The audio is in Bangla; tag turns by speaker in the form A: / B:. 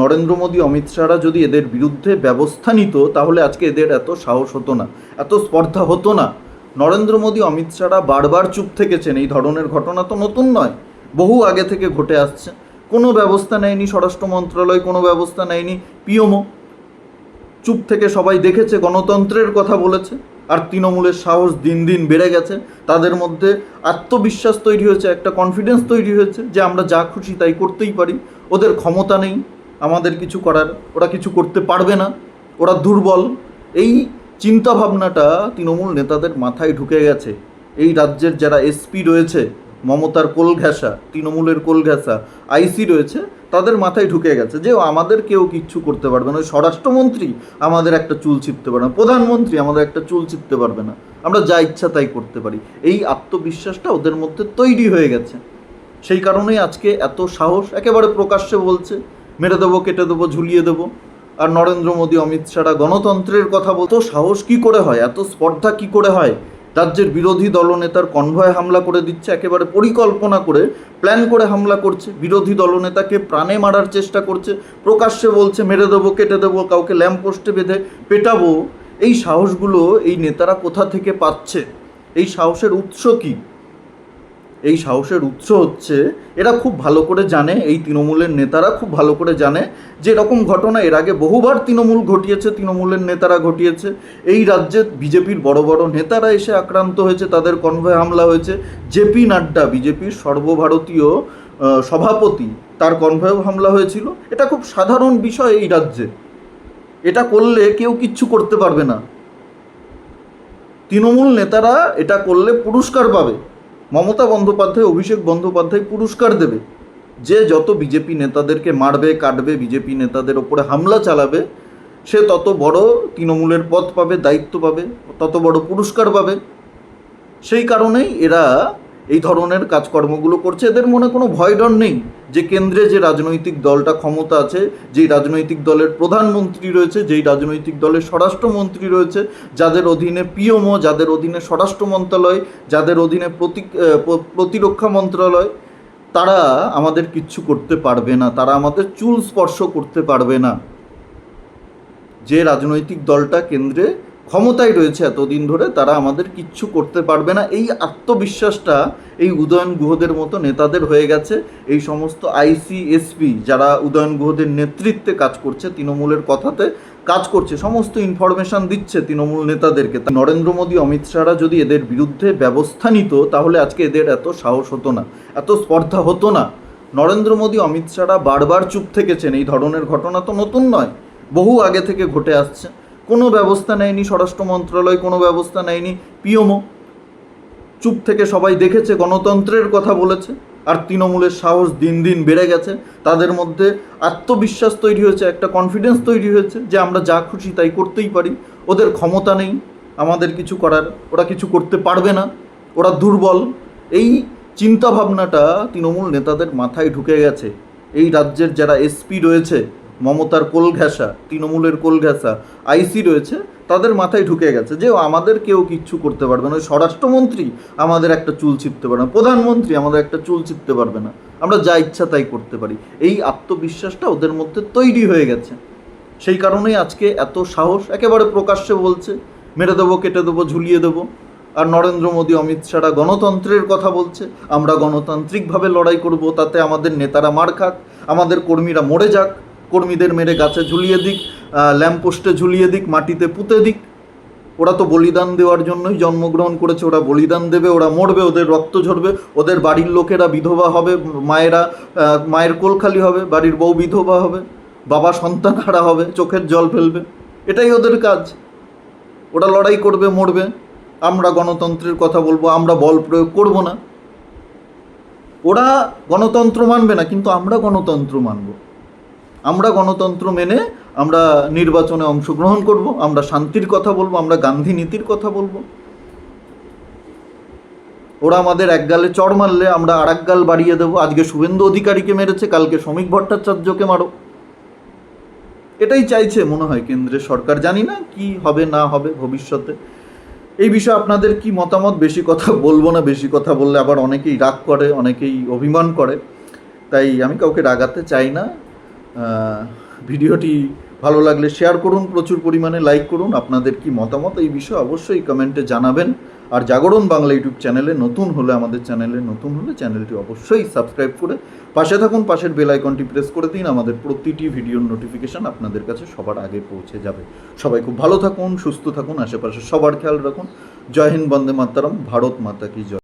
A: নরেন্দ্র মোদী, অমিত শাহরা যদি এদের বিরুদ্ধে ব্যবস্থা নিত, তাহলে আজকে এদের এত সাহস হতো না, এত স্পর্ধা হতো না। নরেন্দ্র মোদী, অমিত শাহরা বারবার চুপ থেকেছেন, এই ধরনের ঘটনা তো নতুন নয়, বহু আগে থেকে ঘটে আসছে। কোনো ব্যবস্থা নেয়নি, স্বরাষ্ট্র মন্ত্রণালয় কোনো ব্যবস্থা নেয়নি, পিওমো। চুপ থেকে সবাই দেখেছে, গণতন্ত্রের কথা বলেছে, আর তৃণমূলের সাহস দিন দিন বেড়ে গেছে। তাদের মধ্যে আত্মবিশ্বাস তৈরি হয়েছে, একটা কনফিডেন্স তৈরি হয়েছে যে আমরা যা খুশি তাই করতেই পারি। ওদের ক্ষমতা নেই আমাদের কিছু করার, ওরা কিছু করতে পারবে না, ওরা দুর্বল। এই চিন্তা ভাবনাটা তৃণমূল নেতাদের মাথায় ঢুকে গেছে। এই রাজ্যের যারা এসপি রয়েছে, মমতার কোল ঘেঁষা, তৃণমূলের কোল ঘেঁষা, আইসি রয়েছে, তাদের মাথায় ঢুকে গেছে যে আমাদের কেউ কিচ্ছু করতে পারবে না। স্বরাষ্ট্রমন্ত্রী আমাদের একটা চুল চিপতে পারবে না, প্রধানমন্ত্রী আমাদের একটা চুল চিপতে পারবে না। আমরা যা ইচ্ছা তাই করতে পারি। এই আত্মবিশ্বাসটা ওদের মধ্যে তৈরি হয়ে গেছে। সেই কারণেই আজকে এত সাহস একেবারে প্রকাশ্যে বলছে। মেরে দেবো, কেটে দেবো, ঝুলিয়ে দেবো। আর নরেন্দ্র মোদী, অমিত শাহরা গণতন্ত্রের কথা বলতো, সাহস কি করে হয়, এত স্পর্ধা কি করে হয়? রাজ্যের বিরোধী দলনেতার কনভয় হামলা করে দিচ্ছে, একেবারে পরিকল্পনা করে, প্ল্যান করে হামলা করছে। বিরোধী দলনেতাকে প্রাণে মারার চেষ্টা করছে, প্রকাশ্যে বলছে, মেরে দেবো, কেটে দেবো, কাউকে ল্যাম্পপোস্টে বেঁধে পেটাবো। এই সাহসগুলো এই নেতারা কোথা থেকে পাচ্ছে? এই সাহসের উৎস কী? এই সাহসের উৎস হচ্ছে, এরা খুব ভালো করে জানে, এই তৃণমূলের নেতারা খুব ভালো করে জানে যে এরকম ঘটনা, এর আগে বহুবার তৃণমূল ঘটিয়েছে, তৃণমূলের নেতারা ঘটিয়েছে। এই রাজ্যে বিজেপির বড় বড় নেতারা এসে আক্রান্ত হয়েছে, তাদের কনভয় হামলা হয়েছে। জেপি নাড্ডা, বিজেপির সর্বভারতীয় সভাপতি, তার কনভয় হামলা হয়েছিল। এটা খুব সাধারণ বিষয় এই রাজ্যে। এটা করলে কেউ কিচ্ছু করতে পারবে না। তৃণমূল নেতারা এটা করলে পুরস্কার পাবে। মমতা বন্দ্যোপাধ্যায়, অভিষেক বন্দ্যোপাধ্যায় পুরস্কার দেবে। যে যত বিজেপি নেতাদেরকে মারবে, কাটবে, বিজেপি নেতাদের ওপরে হামলা চালাবে, সে তত বড় তৃণমূলের পথ পাবে, দায়িত্ব পাবে, তত বড় পুরস্কার পাবে। সেই কারণেই এরা এই ধরনের কাজকর্মগুলো করছে। এদের মনে কোনো ভয় ডর নেই যে কেন্দ্রে যে রাজনৈতিক দলটা ক্ষমতা আছে, যেই রাজনৈতিক দলের প্রধানমন্ত্রী রয়েছে, যেই রাজনৈতিক দলের স্বরাষ্ট্রমন্ত্রী রয়েছে, যাদের অধীনে পিএমও যাদের অধীনে স্বরাষ্ট্র মন্ত্রণালয়, যাদের অধীনে প্রতি প্রতিরক্ষা মন্ত্রণালয়, তারা আমাদের কিচ্ছু করতে পারবে না। তারা আমাদের চুল স্পর্শ করতে পারবে না। যে রাজনৈতিক দলটা কেন্দ্রে ক্ষমতায় রয়েছে এতদিন ধরে, তারা আমাদের কিচ্ছু করতে পারবে না। এই আত্মবিশ্বাসটা, এই উদয়ন গুহদের মতো নেতাদের হয়ে গেছে। এই সমস্ত আইসিএসপি যারা উদয়ন গুহদের নেতৃত্বে কাজ করছে, তৃণমূলের কথাতে কাজ করছে, সমস্ত ইনফরমেশন দিচ্ছে তৃণমূল নেতাদেরকে। নরেন্দ্র মোদী, অমিত শাহরা যদি এদের বিরুদ্ধে ব্যবস্থা নিত, তাহলে আজকে এদের এত সাহস হতো না, এত স্পর্ধা হতো না। নরেন্দ্র মোদী, অমিত শাহরা বারবার চুপ থেকেছেন, এই ধরনের ঘটনা তো নতুন নয়, বহু আগে থেকে ঘটে আসছে। কোনো ব্যবস্থা নেয়নি, স্বরাষ্ট্র মন্ত্রণালয় কোনো ব্যবস্থা নেয়নি, পিওমো চুপ থেকে সবাই দেখেছে, গণতন্ত্রের কথা বলেছে, আর তৃণমূলের সাহস দিন দিন বেড়ে গেছে। তাদের মধ্যে আত্মবিশ্বাস তৈরি হয়েছে, একটা কনফিডেন্স তৈরি হয়েছে যে আমরা যা খুশি তাই করতেই পারি। ওদের ক্ষমতা নেই, আমাদের কিছু করার, ওরা কিছু করতে পারবে না, ওরা দুর্বল। এই চিন্তা ভাবনাটা তৃণমূল নেতাদের মাথায় ঢুকে গেছে। এই রাজ্যের যারা এসপি রয়েছে মমতার কোল ঘেঁষা, তৃণমূলের কোল ঘেঁষা, আইসি রয়েছে, তাদের মাথায় ঢুকে গেছে যে আমাদের কেউ কিচ্ছু করতে পারবে না। স্বরাষ্ট্রমন্ত্রী আমাদের একটা চুল চিপতে পারবে না, প্রধানমন্ত্রী আমাদের একটা চুল চিপতে পারবে না। আমরা যা ইচ্ছা তাই করতে পারি। এই আত্মবিশ্বাসটা ওদের মধ্যে তৈরি হয়ে গেছে। সেই কারণেই আজকে এত সাহস একেবারে প্রকাশ্যে বলছে, মেরে দেবো, কেটে দেবো, ঝুলিয়ে দেবো। আর নরেন্দ্র মোদী, অমিত শাহরা গণতন্ত্রের কথা বলছে, আমরা গণতান্ত্রিকভাবে লড়াই করব, তাতে আমাদের নেতারা মার খাক, আমাদের কর্মীরা মরে যাক। কর্মীদের মেরে গাছে ঝুলিয়ে দিক ল্যাম্পপোস্টে ঝুলিয়ে দিক, মাটিতে পুঁতে দিক। ওরা তো বলিদান দেওয়ার জন্যই জন্মগ্রহণ করেছে, ওরা বলিদান দেবে, ওরা মরবে, ওদের রক্ত ঝরবে, ওদের বাড়ির লোকেরা বিধবা হবে, মায়েরা মায়ের কোল খালি হবে, বাড়ির বউ বিধবা হবে, বাবা সন্তান হারা হবে, চোখের জল ফেলবে। এটাই ওদের কাজ। ওরা লড়াই করবে, মরবে। আমরা গণতন্ত্রের কথা বলব, আমরা বল প্রয়োগ করব না। ওরা গণতন্ত্র মানবে না, কিন্তু আমরা গণতন্ত্র মানব। আমরা গণতন্ত্র মেনে আমরা নির্বাচনে অংশগ্রহণ করব, আমরা শান্তির কথা বলব, আমরা গান্ধী নীতির কথা বলব। ওরা আমাদের এক গালে চড় মারলে আমরা আর গাল বাড়িয়ে দেবো। আজকে শুভেন্দু অধিকারীকে মেরেছে, কালকে শ্রমিক ভট্টাচার্যকে মারো। এটাই চাইছে মনে হয় কেন্দ্রের সরকার, জানি না কি হবে না হবে ভবিষ্যতে। এই বিষয়ে আপনাদের কি মতামত? বেশি কথা বলব না, বেশি কথা বললে আবার অনেকেই রাগ করে, অনেকেই অভিমান করে। তাই আমি কাউকে রাগাতে চাই না। ভিডিওটি ভালো লাগলে শেয়ার করুন, প্রচুর পরিমাণে লাইক করুন। আপনাদের কি মতামত এই বিষয়ে অবশ্যই কমেন্টে জানাবেন। আর জাগরণ বাংলা ইউটিউব চ্যানেলে নতুন হলে আমাদের চ্যানেলে নতুন হলে চ্যানেলটি অবশ্যই সাবস্ক্রাইব করে পাশে থাকুন, পাশের বেল আইকনটি প্রেস করে দিন। আমাদের প্রতিটি ভিডিওর নোটিফিকেশন আপনাদের কাছে সবার আগে পৌঁছে যাবে। সবাই খুব ভালো থাকুন, সুস্থ থাকুন, আশেপাশে সবার খেয়াল রাখুন। জয় হিন্দ, বন্দে মাতারাম, ভারত মাতা কি জয়।